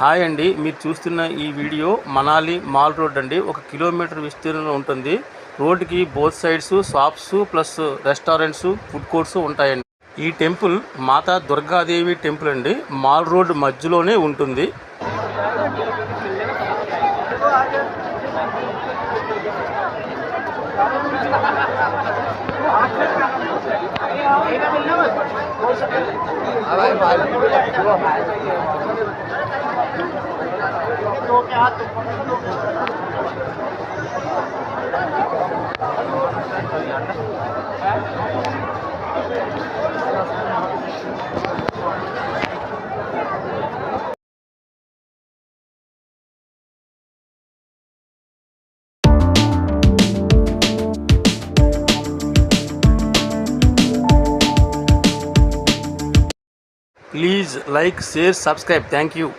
Hi అండి మీరు చూస్తున్న ఈ వీడియో మనాలి మాల్ రోడ్ అండి. ఒక కిలోమీటర్ విస్తీర్ణంలో ఉంటుంది. రోడ్డుకి both sides shops plus restaurants food courts ఉంటాయండి. ఈ టెంపుల్ మాతా దుర్గాదేవి టెంపుల్ అండి. మాల్ రోడ్ మధ్యలోనే ఉంటుంది. Please like, share, subscribe. Thank you.